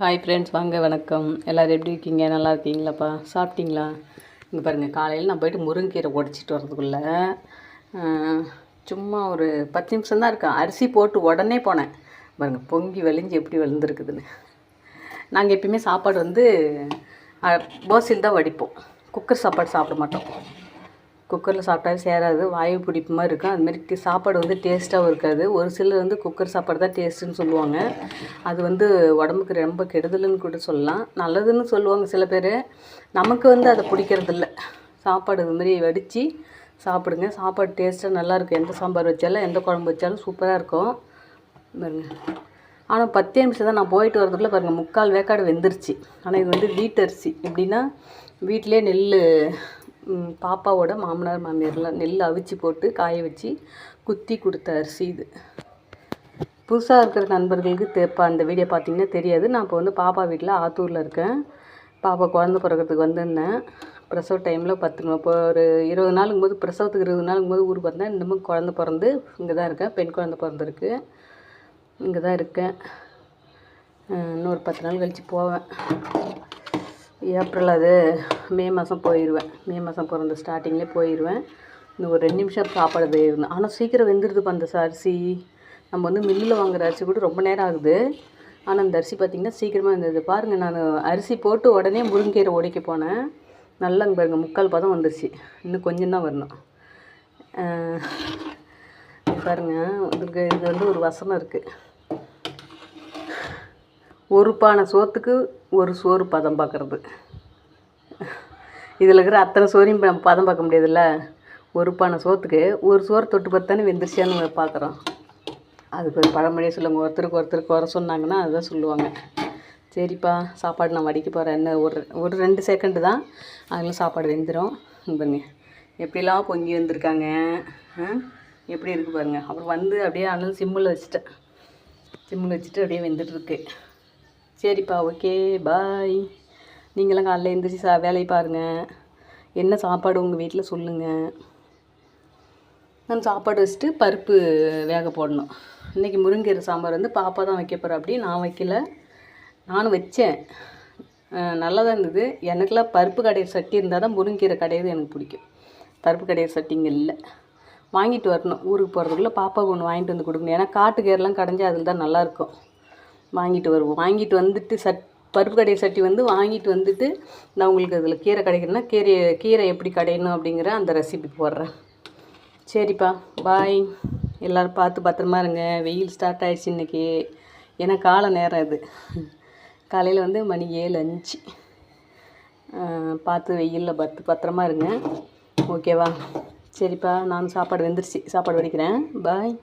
Hi friends வாங்க வணக்கம். எல்லோரும் எப்படி இருக்கீங்க? நல்லா இருக்கீங்களாப்பா? சாப்பிட்டீங்களா? இங்கே பாருங்கள் காலையில் நான் போயிட்டு முருங்கீரை உடச்சிட்டு வரதுக்குள்ளே சும்மா ஒரு பத்து நிமிஷம் தான் இருக்கேன் அரிசி போட்டு உடனே போனேன். பாருங்கள் பொங்கி வலிஞ்சு எப்படி விழுந்துருக்குதுன்னு நாங்கள் எப்பயுமே சாப்பாடு வந்து போசில் தான் வடிப்போம். குக்கர் சாப்பாடு சாப்பிட மாட்டோம். குக்கரில் சாப்பிட்டாலும் சேராது. வாயு பிடிப்பு மாதிரி இருக்கும். அதுமாரி சாப்பாடு வந்து டேஸ்ட்டாகவும் இருக்காது. ஒரு சிலர் வந்து குக்கர் சாப்பாடு தான் டேஸ்ட்டுன்னு சொல்லுவாங்க. அது வந்து உடம்புக்கு ரொம்ப கெடுதல்னு கூட சொல்லலாம். நல்லதுன்னு சொல்லுவாங்க சில பேர். நமக்கு வந்து அதை பிடிக்கிறதில்ல. சாப்பாடு இதுமாரி வடித்து சாப்பிடுங்க. சாப்பாடு டேஸ்ட்டாக நல்லாயிருக்கும். எந்த சாம்பார் வச்சாலும் எந்த குழம்பு வச்சாலும் சூப்பராக இருக்கும். பாருங்க. ஆனால் பத்தே நிமிஷம் தான் நான் போயிட்டு வரதுக்குள்ளே பாருங்கள் முக்கால் வேக்காடு வெந்துருச்சு. ஆனால் இது வந்து வீட்டரிசி. எப்படின்னா வீட்டிலே நெல் பாப்பாவோட மாமனார் மாமியார்லாம் நெல் அவிச்சு போட்டு காய வச்சு குத்தி கொடுத்த அரிசி இது. புதுசாக இருக்கிற நண்பர்களுக்கு தேப்பா அந்த வீடியோ பார்த்தீங்கன்னா தெரியாது. நான் இப்போ வந்து பாப்பா வீட்டில் ஆத்தூரில் இருக்கேன். பாப்பா குழந்த பிறக்கிறதுக்கு வந்திருந்தேன். பிரசவ டைமில் பத்து இப்போ ஒரு இருபது நாளுக்கும் போது பிரசவத்துக்கு இருபது நாளுங்கும் போது ஊருக்கு வந்தேன். இன்னமும் குழந்த பிறந்து இங்கே தான் இருக்கேன். பெண் குழந்த பிறந்திருக்கு. இங்கே தான் இருக்கேன் இன்னொரு பத்து நாள் கழித்து போவேன். ஏப்ரல் அது மே மாதம் போயிடுவேன். மே மாதம் பிறந்த ஸ்டார்டிங்லேயே போயிடுவேன். இந்த ஒரு ரெண்டு நிமிஷம் சாப்பாடு வேகணும். ஆனால் சீக்கிரம் வெந்துடுதுப்பா அந்த அரிசி நம்ம வந்து மில்லில் வாங்குற அரிசி கூட ரொம்ப நேரம் ஆகுது. ஆனால் அந்த அரிசி பார்த்திங்கன்னா சீக்கிரமாக இருந்தது பாருங்கள் நான் அரிசி போட்டு உடனே முருங்கீரை உடைக்க போனேன். நல்லா அங்கே பாருங்கள் முக்கால் பதம் வந்துருச்சு. இன்னும் கொஞ்சம் தான் வரணும். பாருங்கள் இதுக்கு இது வந்து ஒரு வசனம் இருக்குது ஒரு பானை சோத்துக்கு ஒரு சோறு பதம் பார்க்குறது இதில் இருக்கிற அத்தனை சோறையும் நம்ம பதம் பார்க்க முடியாதுல்ல? ஒரு பானை சோத்துக்கு ஒரு சோறு தொட்டு பார்த்தானே வெந்துருச்சியான்னு பார்க்குறோம். அதுக்கு ஒரு பழமொழியே சொல்லுவாங்க ஒருத்தருக்கு ஒருத்தருக்கு குறை சொன்னாங்கன்னா அதுதான் சொல்லுவாங்க. சரிப்பா சாப்பாடு நான் வடிக்க போகிறேன் என்ன ஒரு ஒரு ரெண்டு செகண்டு தான். அதில் சாப்பாடு வெந்துடும் பாருங்க. எப்படிலாம் பொங்கி வந்திருக்காங்க? எப்படி இருக்குது பாருங்கள் அப்புறம் வந்து அப்படியே அனல் சிம்மில் வச்சுட்டேன். சிம்மில் வச்சுட்டு அப்படியே வெந்துட்டுருக்கு. சரிப்பா ஓகே பாய் நீங்களாம் காலைல எழுந்திரிச்சி சா வேலையை பாருங்கள் என்ன சாப்பாடு உங்கள் வீட்டில் சொல்லுங்கள் நான் சாப்பாடு வச்சுட்டு பருப்பு வேக போடணும். இன்றைக்கி முருங்கீரை சாம்பார் வந்து பாப்பா தான் வைக்க போகிறா அப்படி நான் வைக்கல. நானும் வச்சேன். நல்லா தான் இருந்தது. எனக்குலாம் பருப்பு கடையை சட்டி இருந்தால் தான் முருங்கீரை கடையிறது எனக்கு பிடிக்கும். பருப்பு கடையை சட்டிங்க இல்லை. வாங்கிட்டு வரணும். ஊருக்கு போகிறதுக்குள்ளே பாப்பாவுக்கு ஒன்று வாங்கிட்டு வந்து கொடுக்கணும். ஏன்னா காட்டுக்கேரெலாம் கடைஞ்சி அதில் தான் நல்லாயிருக்கும் வாங்கிட்டு வருவோம். வாங்கிட்டு வந்துட்டு சட் பருப்பு கடையை சட்டி வந்து வாங்கிட்டு வந்துட்டு நான் உங்களுக்கு அதில் கீரை கிடைக்கணும்னா கீரை கீரை எப்படி கடையணும் அப்படிங்கிற அந்த ரெசிபி போடுறேன். சரிப்பா பாய் எல்லோரும் பார்த்து பத்திரமா இருங்க. வெயில் ஸ்டார்ட் ஆகிடுச்சு இன்றைக்கி ஏன்னா காலை நேரம் இது. காலையில் வந்து மணி ஏழு அஞ்சு. பார்த்து வெயிலில் பத்து பத்திரமா இருங்க. ஓகேவா? சரிப்பா நான் சாப்பாடு வெந்துருச்சு. சாப்பாடு வடிக்கிறேன். பாய்